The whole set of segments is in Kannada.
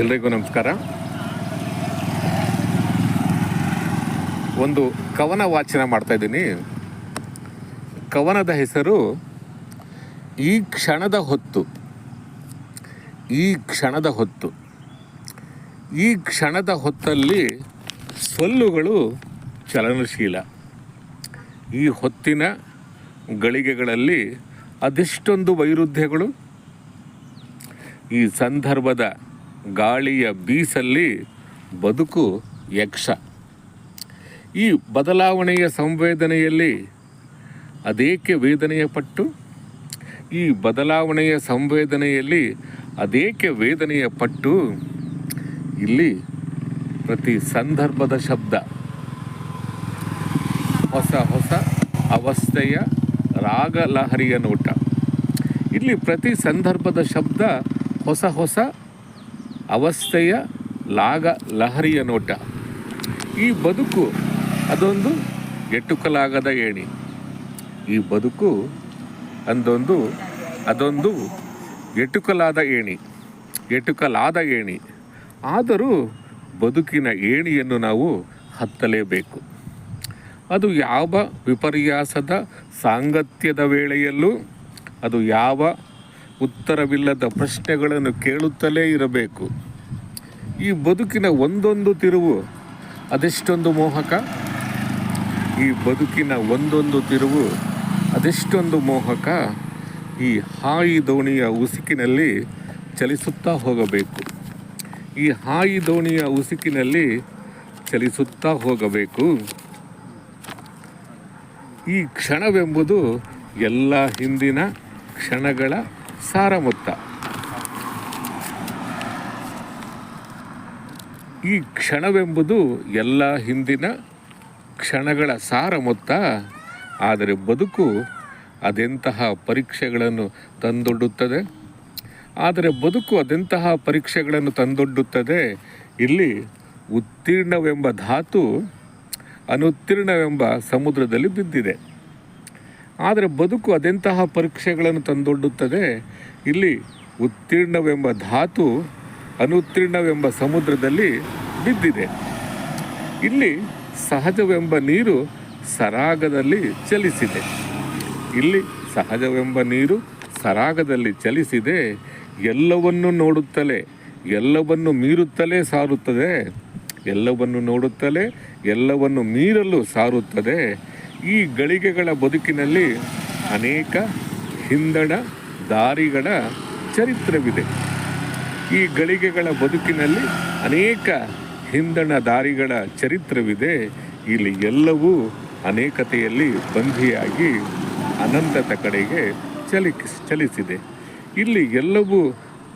ಎಲ್ರಿಗೂ ನಮಸ್ಕಾರ. ಒಂದು ಕವನ ವಾಚನ ಮಾಡ್ತಾ ಇದ್ದೀನಿ. ಕವನದ ಹೆಸರು, ಈ ಕ್ಷಣದ ಹೊತ್ತು. ಈ ಕ್ಷಣದ ಹೊತ್ತು. ಈ ಕ್ಷಣದ ಹೊತ್ತಲ್ಲಿ ಸೊಲ್ಲುಗಳು ಚಲನಶೀಲ. ಈ ಹೊತ್ತಿನ ಗಳಿಗೆಗಳಲ್ಲಿ ಅದೆಷ್ಟೊಂದು ವೈರುಧ್ಯಗಳು? ಈ ಸಂದರ್ಭದ ಗಾಳಿಯ ಬೀಸಲ್ಲಿ ಬದುಕು ಯಕ್ಷ. ಈ ಬದಲಾವಣೆಯ ಸಂವೇದನೆಯಲ್ಲಿ ಅದೇಕೆ ವೇದನೆಯ ಪಟ್ಟು? ಈ ಬದಲಾವಣೆಯ ಸಂವೇದನೆಯಲ್ಲಿ ಅದೇಕೆ ವೇದನೆಯ ಪಟ್ಟು? ಇಲ್ಲಿ ಪ್ರತಿ ಸಂದರ್ಭದ ಶಬ್ದ. ಹೊಸ ಹೊಸ ಅವಸ್ಥೆಯ ರಾಗಲಹರಿಯ ನೋಟ. ಇಲ್ಲಿ ಪ್ರತಿ ಸಂದರ್ಭದ ಶಬ್ದ ಹೊಸ ಹೊಸ ಅವಸ್ಥೆಯ ಲಾಗ ಲಹರಿಯ ನೋಟ. ಈ ಬದುಕು ಅದೊಂದು ಎಟುಕಲಾಗದ ಏಣಿ. ಈ ಬದುಕು ಅಂದೊಂದು, ಅದೊಂದು ಎಟುಕಲಾದ ಏಣಿ ಎಟುಕಲಾದ ಏಣಿ. ಆದರೂ ಬದುಕಿನ ಏಣಿಯನ್ನು ನಾವು ಹತ್ತಲೇಬೇಕು. ಅದು ಯಾವ ವಿಪರ್ಯಾಸದ ಸಾಂಗತ್ಯದ ವೇಳೆಯಲ್ಲೂ, ಅದು ಯಾವ ಉತ್ತರವಿಲ್ಲದ ಪ್ರಶ್ನೆಗಳನ್ನು ಕೇಳುತ್ತಲೇ ಇರಬೇಕು. ಈ ಬದುಕಿನ ಒಂದೊಂದು ತಿರುವು ಅದೆಷ್ಟೊಂದು ಮೋಹಕ? ಈ ಬದುಕಿನ ಒಂದೊಂದು ತಿರುವು ಅದೆಷ್ಟೊಂದು ಮೋಹಕ? ಈ ಹಾಯಿ ದೋಣಿಯ ಉಸುಕಿನಲ್ಲಿ ಚಲಿಸುತ್ತಾ ಹೋಗಬೇಕು. ಈ ಹಾಯಿ ದೋಣಿಯ ಉಸುಕಿನಲ್ಲಿ ಚಲಿಸುತ್ತಾ ಹೋಗಬೇಕು. ಈ ಕ್ಷಣವೆಂಬುದು ಎಲ್ಲ ಹಿಂದಿನ ಕ್ಷಣಗಳ ಸಾರ ಮೊತ್ತ. ಈ ಕ್ಷಣವೆಂಬುದು ಎಲ್ಲ ಹಿಂದಿನ ಕ್ಷಣಗಳ ಸಾರ ಮೊತ್ತ. ಆದರೆ ಬದುಕು ಅದೆಂತಹ ಪರೀಕ್ಷೆಗಳನ್ನು ತಂದೊಡ್ಡುತ್ತದೆ? ಆದರೆ ಬದುಕು ಅದೆಂತಹ ಪರೀಕ್ಷೆಗಳನ್ನು ತಂದೊಡ್ಡುತ್ತದೆ? ಇಲ್ಲಿ ಉತ್ತೀರ್ಣವೆಂಬ ಧಾತು ಅನುತ್ತೀರ್ಣವೆಂಬ ಸಮುದ್ರದಲ್ಲಿ ಬಿದ್ದಿದೆ. ಆದರೆ ಬದುಕು ಅದೆಂತಹ ಪರೀಕ್ಷೆಗಳನ್ನು ತಂದೊಡ್ಡುತ್ತದೆ? ಇಲ್ಲಿ ಉತ್ತೀರ್ಣವೆಂಬ ಧಾತು ಅನುತ್ತೀರ್ಣವೆಂಬ ಸಮುದ್ರದಲ್ಲಿ ಬಿದ್ದಿದೆ. ಇಲ್ಲಿ ಸಹಜವೆಂಬ ನೀರು ಸರಾಗದಲ್ಲಿ ಚಲಿಸಿದೆ. ಇಲ್ಲಿ ಸಹಜವೆಂಬ ನೀರು ಸರಾಗದಲ್ಲಿ ಚಲಿಸಿದೆ. ಎಲ್ಲವನ್ನು ನೋಡುತ್ತಲೇ, ಎಲ್ಲವನ್ನು ಮೀರುತ್ತಲೇ ಸಾರುತ್ತದೆ. ಎಲ್ಲವನ್ನು ನೋಡುತ್ತಲೇ, ಎಲ್ಲವನ್ನು ಮೀರಲು ಸಾರುತ್ತದೆ. ಈ ಗಳಿಗೆಗಳ ಬದುಕಿನಲ್ಲಿ ಅನೇಕ ಹಿಂದಡ ದಾರಿಗಳ ಚರಿತ್ರವಿದೆ. ಈ ಗಳಿಗೆಗಳ ಬದುಕಿನಲ್ಲಿ ಅನೇಕ ಹಿಂದಣ ದಾರಿಗಳ ಚರಿತ್ರವಿದೆ. ಇಲ್ಲಿ ಎಲ್ಲವೂ ಅನೇಕತೆಯಲ್ಲಿ ಬಂಧಿಯಾಗಿ ಅನಂತದ ಕಡೆಗೆ ಚಲಿಸ್ ಚಲಿಸಿದೆ. ಇಲ್ಲಿ ಎಲ್ಲವೂ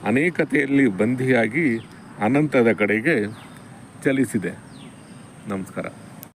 ಅನೇಕತೆಯಲ್ಲಿ ಬಂಧಿಯಾಗಿ ಅನಂತದ ಕಡೆಗೆ ಚಲಿಸಿದೆ. ನಮಸ್ಕಾರ.